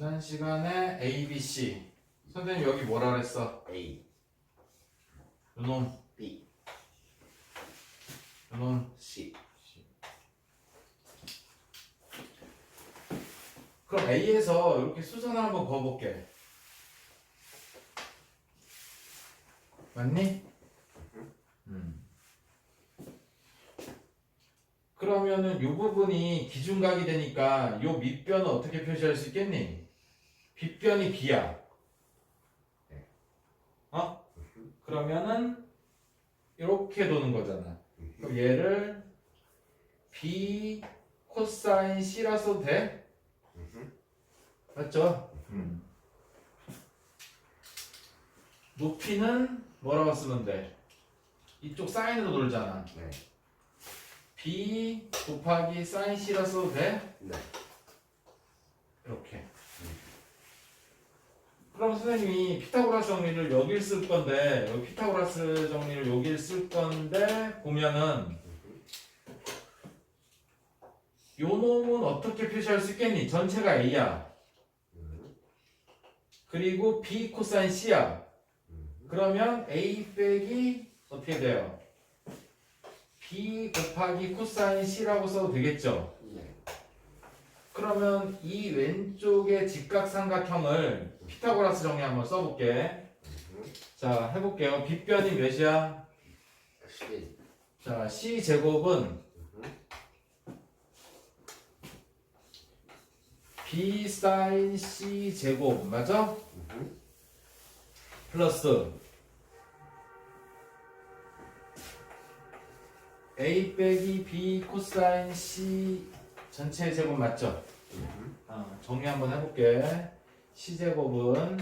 지난 시간에 A, B, C. 선생님 여기 뭐라 그랬어? A, 요놈, B, 요놈. C. 그럼 A에서 이렇게 수선을 한번 그어볼게. 맞니? 음. 그러면은 요 부분이 기준각이 되니까 요 밑변은 어떻게 표시할 수 있겠니? 빗변이 B야. 네. 어? 그러면은 이렇게 도는 거잖아. 그럼 얘를 B 코사인 C라 써도 돼? 맞죠? 음. 높이는 뭐라고 쓰면 돼? 이쪽 사인으로 돌잖아. 네. B 곱하기 사인 C라 써도 돼? 네. 이렇게. 그럼 선생님이 피타고라스 정리를 여길 쓸 건데 여기 피타고라스 정리를 여길 쓸 건데 보면은 요 놈은 어떻게 표시할 수 있겠니? 전체가 A야. 그리고 B 코사인 C야. 그러면 A 빼기 어떻게 돼요? B 곱하기 코사인 C라고 써도 되겠죠? 네. 그러면 이 왼쪽의 직각삼각형을 피타고라스 정리 한번 써볼게. 자, 해볼게요. 빗변이 몇이야? 자, C 제곱은 B 사인 C 제곱 맞아? 플러스 A 빼기 B 코사인 C 전체 제곱 맞죠? 어, 정리 한번 해볼게. C 제곱은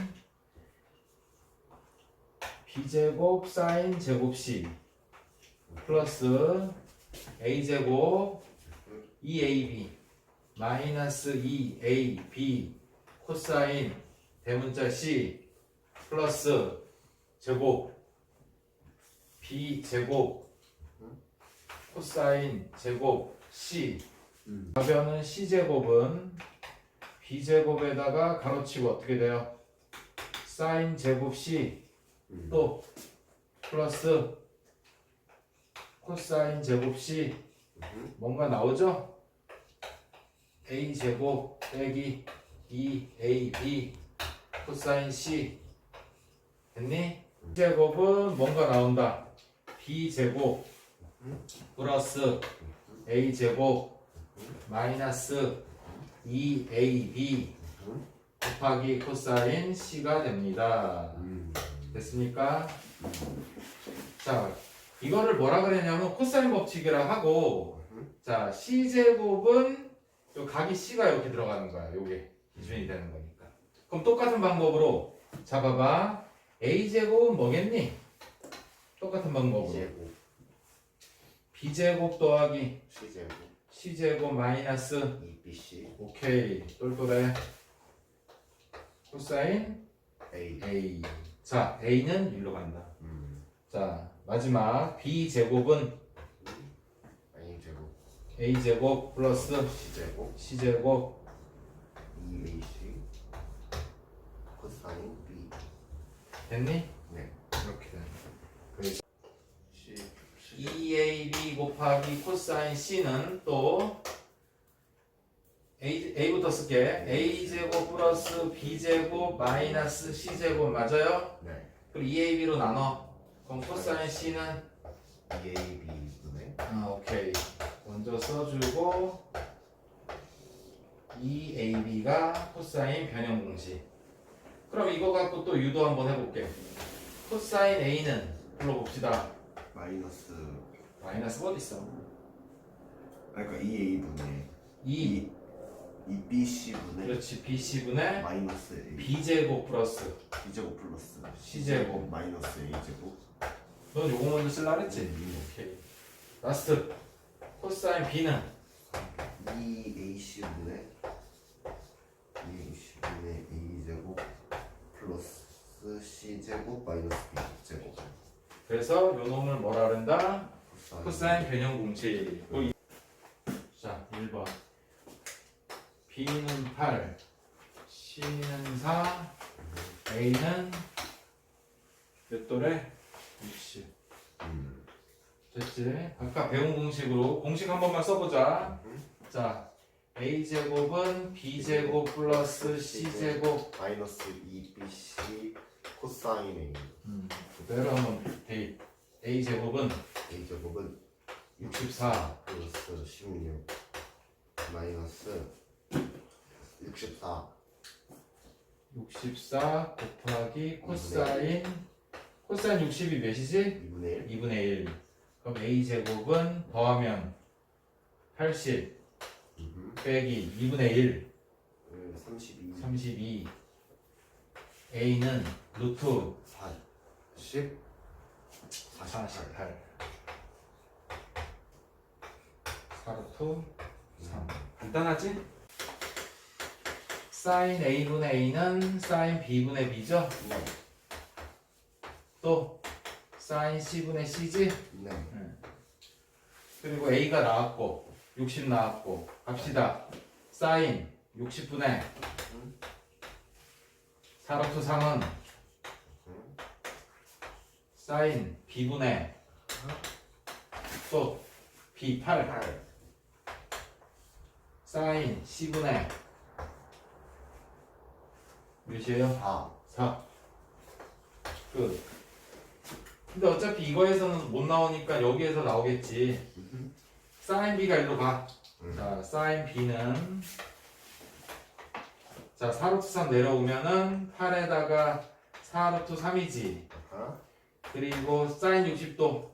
B 제곱 사인 제곱 C 플러스 A 제곱 2AB 마이너스 2AB 코사인 대문자 C 플러스 제곱 B 제곱 코사인 제곱 C 음. 가변은 C 제곱은 B 제곱에다가 가로치고 어떻게 돼요? 사인 제곱 C 음. 또 플러스 코사인 제곱 C 뭔가 나오죠? A 제곱 빼기 2AB 코사인 C 됐니? 제곱은 뭔가 나온다. B 제곱 플러스 A 제곱 마이너스 2AB 곱하기 코사인 C가 됩니다. 음. 됐습니까? 자, 이거를 뭐라 그랬냐면 코사인 법칙이라 하고 자, C제곱은 요 각이 C가 이렇게 들어가는 거야. 요게 기준이 되는 거니까. 그럼 똑같은 방법으로 잡아봐. A제곱은 뭐겠니? 똑같은 방법으로. C제곱, B제곱 더하기 C제곱, C제곱 마이너스 2BC, 오케이 똘똘해. 코사인 A. A. 자, A는 일로 간다. 음. 자, 마지막 B제곱은 A제곱, A제곱 플러스 C제곱, C제곱 2AC, 코사인 B. 됐니? 네. 이렇게 되는 C, C. 2AB 곱하기 코사인 C는 또 A, A부터 쓸게. A제곱 플러스 B제곱 마이너스 C제곱 맞아요? 네. 그리고 2AB로 나눠. 그럼 코사인 C는? 2AB분의? 아 오케이. 먼저 써주고 2AB가 코사인 변형 공식. 그럼 이거 갖고 또 유도 한번 해볼게. 코사인 A는 불러봅시다. 마이너스 마이너스 어디 있어? 아, 그러니까 2A분의 2 2BC분의 그렇지 BC분의 마이너스 A B제곱 플러스 B제곱 플러스 C제곱. 마이너스 A제곱 넌 요거 먼저 쓸라 그랬지? 음. 오케이 라스트 코사인 B는 2AC분의 2AC분의 A제곱 플러스 C제곱 마이너스 B제곱 그래서 요 놈을 뭐라 그런다? 코사인 변형 공식 또 자, 1번 B는 8 C는 4, A는 몇 도래? 60. 음. 됐지? 아까 배운 공식으로 공식 한 번만 써보자. 자, A 제곱은 B 제곱 플러스 C 제곱. 마이너스 2bc 코사인 A 그대로 한번 대입. A 제곱은 A 제곱은 64. 플러스 16 마이너스 64 64 곱하기 코사인 코사인 60이 몇이지? 2분의 1 2분의 1. 그럼 A 제곱은 더하면 80 음. 빼기 2분의 1 32 32 A는 루트 40 48 48 4루트 3 간단하지? 사인 A분의 A는 사인 B분의 B죠? 네. 또 사인 C분의 C지? 네. 그리고 A가 나왔고 60 나왔고 갑시다 사인 60분의 4루트 3은 사인 B분의 또 B8 8 사인 C분의 몇이에요? 4 4 끝. 근데 어차피 이거에서는 못 나오니까 여기에서 나오겠지. 사인 B가 일로 가. 음. 자, 사인 B는 자, 4루트 3 내려오면은 8에다가 4루트 3이지. 아하. 그리고 사인 60도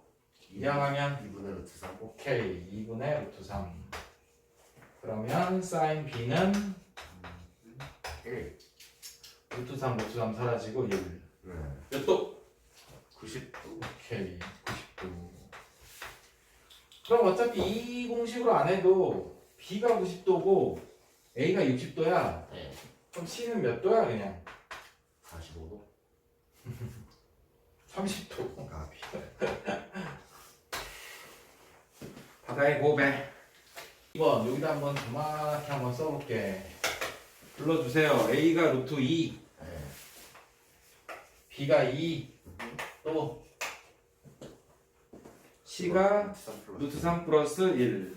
이항하면 2분의 루트 3 오케이 2분의 루트 3 그러면 사인 B는 1 루트 3 루트 3 사라지고 1 네. 몇 도? 90도. 오케이 90도. 그럼 어차피 이 공식으로 안 해도 B가 90도고 A가 60도야. 네. 그럼 C는 몇 도야 그냥? 45도 30도. 가비 바다의 고배 2번 여기다 한번 정확히 한번 써볼게. 불러주세요. A가 루트 2 네. B가 2 또 C가 루트 3 플러스 루트 3 플러스 1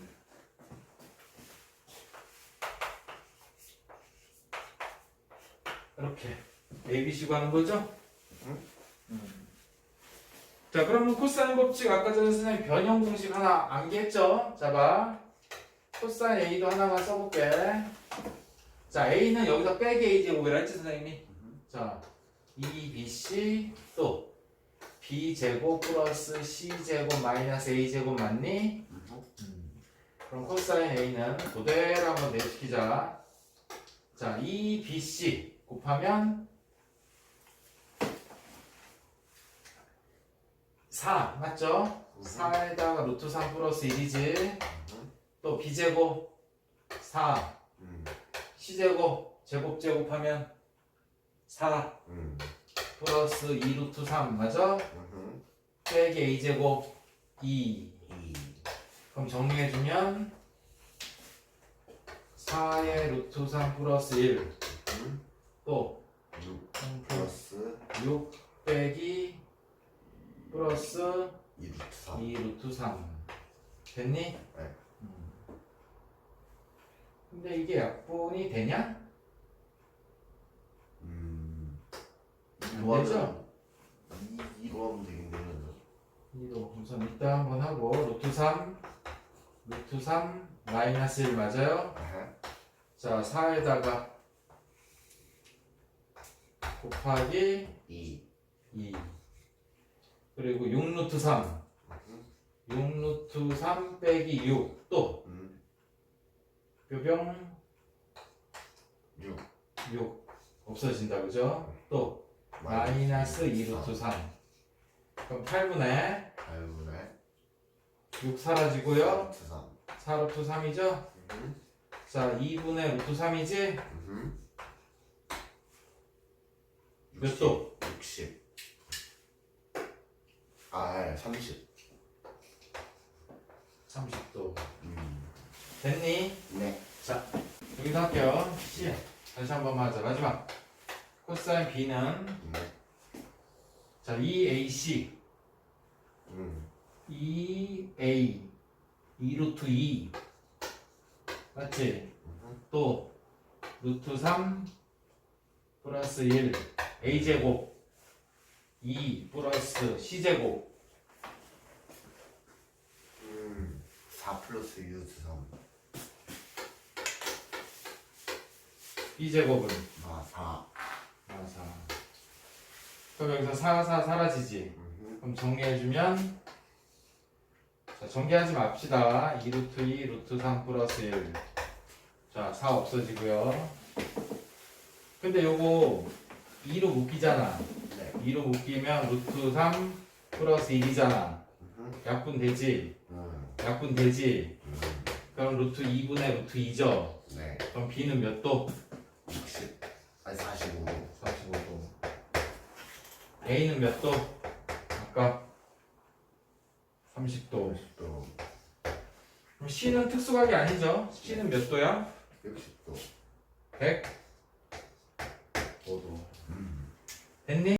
이렇게 A, B, C 구하는 거죠? 응. 음. 자 그러면 코사인 법칙 아까 전에 선생님 변형 공식 하나 안겠죠? 자 봐 코사인 A도 하나만 써볼게 자 A는 여기서 빼기 A 제곱이라 했지 선생님이 자 2BC 또 B제곱 플러스 C제곱 마이너스 A제곱 맞니? 그럼 코사인 A는 그대로 한번 내시키자. 자, 2BC 곱하면 4 맞죠? 4에다가 루트 3 플러스 1이지. 또 B제곱 4 음. C제곱 제곱 제곱하면 4 음. 플러스 2 루트 3 맞아? 음. 빼기 A제곱 2 2 그럼 정리해주면 4의 루트 3 플러스 1 음. 또6 3 플러스 플러스 6 빼기 플러스 2 루트 3 2 루트 3 됐니? 네. 음. 근데 이게 약분이 되냐? 음. 안 되죠? 2, 2로 하면 되겠네요 이거 우선 이따 한번 하고 루트 3 루트 3 마이너스 1 맞아요? 아하. 자 4에다가 곱하기 2 2 그리고 6루트 3 음. 6루트 3 빼기 6 또 음. 뾰병 6 6 없어진다 그죠? 또 마이너스 2루트 3 그럼 8분의 8분의 6 사라지고요 루트 3 4루트 3이죠? 음. 자 2분의 루트 3이지? 음. 몇 도? 60 아, 30 30도 음. 됐니? 네 자 여기서 할게요 C 다시 한번 하자. 마지막. 코사인 B는 네. 자 2AC 음. 2A 2 루트 2 맞지? 또 루트 3 플러스 1 A제곱 2 플러스 C제곱 음. 4 플러스 2 루트 3. B제곱은 아, 4. 아, 4 그럼 여기서 4, 4 사라지지 음. 그럼 정리해주면 자 정리하지 맙시다 2 루트 2 루트 3 플러스 1 자, 4 없어지고요 근데 요거 2로 묶이잖아 네. 2로 묶이면 루트 3 플러스 1이잖아 음. 약분 되지? 음. 약분 되지? 음. 그럼 루트 2분의 루트 2죠? 네. 그럼 B는 몇 도? 60. 아니 45. 45도 A는 몇 도? 아까 30도 50도. 그럼 C는 특수각이 아니죠? C는 몇 도야? 60도. 100? 5도 음. 됐니?